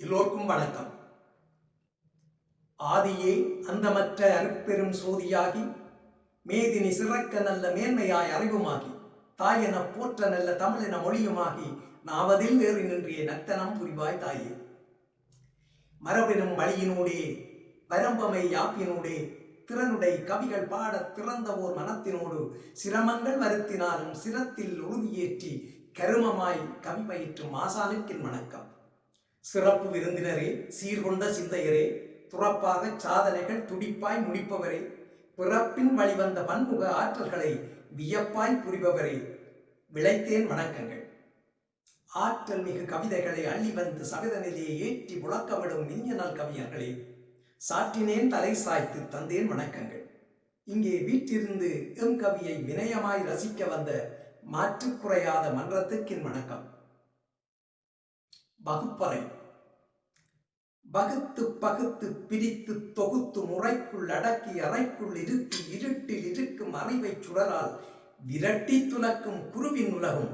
எல்லோருக்கும் வணக்கம். ஆதியே அந்தமற்ற அருட்பெரும் சோதியாகி மேதினி சிறக்க நல்ல மேன்மையாய் அறிவுமாகி தாயென போற்ற நல்ல தமிழென மொழியுமாகி நாவதில் வேறு நின்றிய நத்தனம் புரிவாய் தாயே. மரபெனும் வழியினூடே வரம்பமை யாப்பினூடே திறனுடை கவிகள் பாடத் திறந்த ஓர் மனத்தினோடு சிரமங்கள் வருத்தினாலும் சிரத்தில் உறுதியேற்றி கருமமாய் கவி பயிற்றும் ஆசானுக்கின் வணக்கம். சிறப்பு விருந்தினரே சீர்கொண்ட சிந்தையரே துறப்பாக சாதனைகள் துடிப்பாய் முடிப்பவரே பிறப்பின் வழிவந்த பன்முக ஆற்றல்களை வியப்பாய் புரிபவரே. விளைத்தேன் வணக்கங்கள். ஆற்றல் மிகு கவிதைகளை அள்ளி வந்து சவிதனிலே ஏற்றி முழக்கமிடும் விஞ்ஞனல் கவிஞர்களே சாற்றினேன் தலை சாய்த்து தந்தேன் வணக்கங்கள். இங்கே வீட்டிருந்து எம் கவியை வினயமாய் ரசிக்க வந்த மாற்றுக்குறையாத மன்றத்துக்கின் வணக்கம். வகுப்பறை. வகுத்து பகுத்து பிரித்து தொகுத்து முறைக்குள் அடக்கி அறைக்குள் இருத்தி இருட்டில் இருக்கும் அறிவை சுடரால் விரட்டி துலக்கும் குருவின் உலகம்.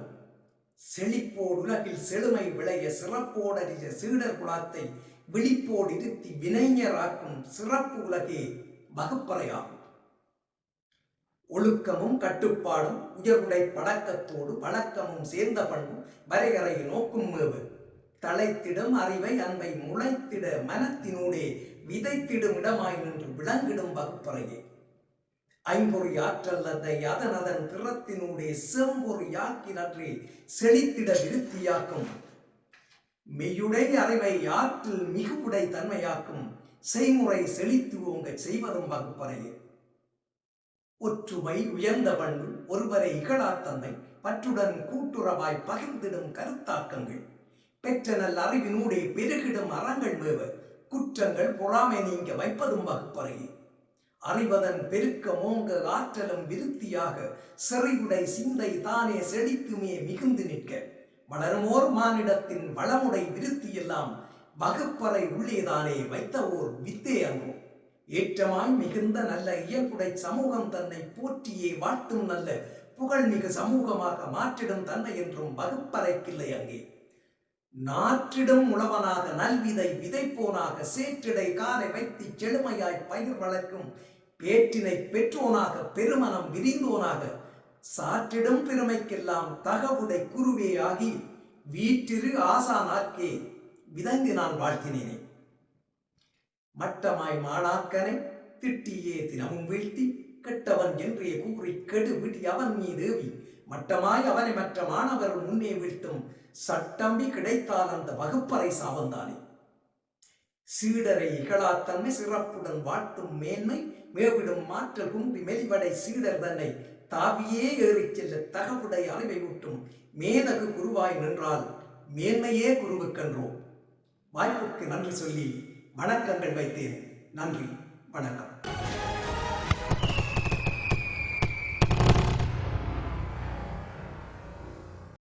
செழிப்போடு உலகில் செழுமை விளைய சிறப்போடறிய சீடர் குலாத்தை விழிப்போடு இருத்தி வினைஞராக்கும் சிறப்பு உலகே வகுப்பறையாகும். ஒழுக்கமும் கட்டுப்பாடும் உயர்வுடை பழக்கத்தோடு பழக்கமும் சேர்ந்த பண்பும் வரையறையை நோக்கும் மேவு. தலைத்திடும் அறிவை அன்பை முளைத்திட மனத்தினூடே விதைத்திடும் இடமாய் நின்று விளங்கிடும் வகுப்பறையே. ஐம்பொறி ஆற்றல் அதை அதனதன் அதன் திறத்தினூடே செம்பொறி யாக்கினற்றே செழித்திட விருத்தியாக்கும். மெய்யுடை அறிவை ஆற்றில் மிகுவுடை தன்மையாக்கும். செய்முறை செழித்து ஓங்க செய்வதும் வகுப்பறையே. ஒற்றுமை உயர்ந்த பண்பு ஒருவரை இகழாத்தன்மை பற்றுடன் கூட்டுறவாய் பகிர்ந்திடும் கருத்தாக்கங்கள். பெற்றனல் அறிவினூடே பெருகிடும் அறங்கள் மேவ. குற்றங்கள் பொறாமை நீங்க வைப்பதும் வகுப்பறை அறிவதன் பெருக்க மோங்க ஆற்றலும் விருத்தியாக. செறிவுடை சிந்தை தானே செழித்துமே மிகுந்து நிற்க. வளருமோர் மானிடத்தின் வளமுடை விருத்தியெல்லாம் வகுப்பறை உள்ளேதானே வைத்த ஓர் வித்தே அங்கும் ஏற்றமாய் மிகுந்த நல்ல இயல்புடை சமூகம் தன்னை போற்றியே வாழ்த்தும் நல்ல புகழ்மிகு சமூகமாக மாற்றிடும் தன்னை என்றும் வகுப்பறைக்கில்லை அங்கே. நாற்றிடும் உழவனாக நல்விதை விதைப்போனாக சேற்றிடை காலை வைத்து செழுமையாய் பயிர் வளர்க்கும் பேற்றினை பெற்றோனாக பெருமனம் விரிந்தோனாக சாற்றிடும் பெருமைக்கெல்லாம் தகவுடை குருவே ஆகி வீற்றிரு ஆசானாக்கே விதங்கு நான் வாழ்த்தினேனே. மட்டமாய் மாணாக்கனை திட்டியே தினமும் வீழ்த்தி கெட்டவன் என்றே கூறி கெடுவிடி அவன் மீதேவி மட்டமாய் அவனை மற்ற மாணவர் முன்னே வீழ்த்தும் சட்டம்பி கிடைத்தால் அந்த வகுப்பறை சாவந்தானே. சீடரை இகழாத்தன்மை சிறப்புடன் வாட்டும் மேன்மை மேவிடும் மாற்ற குன்றி மெலிவடை சீடர் தன்னை தாவியே ஏறிச் செல்ல தகவுடை அறிவை ஊட்டும் மேதகு குருவாய் நின்றால் மேன்மையே குருவுக்கன்றோ வாய்ப்புக்கு நன்றி சொல்லி வணக்கங்கள் வைத்தேன். நன்றி வணக்கம்.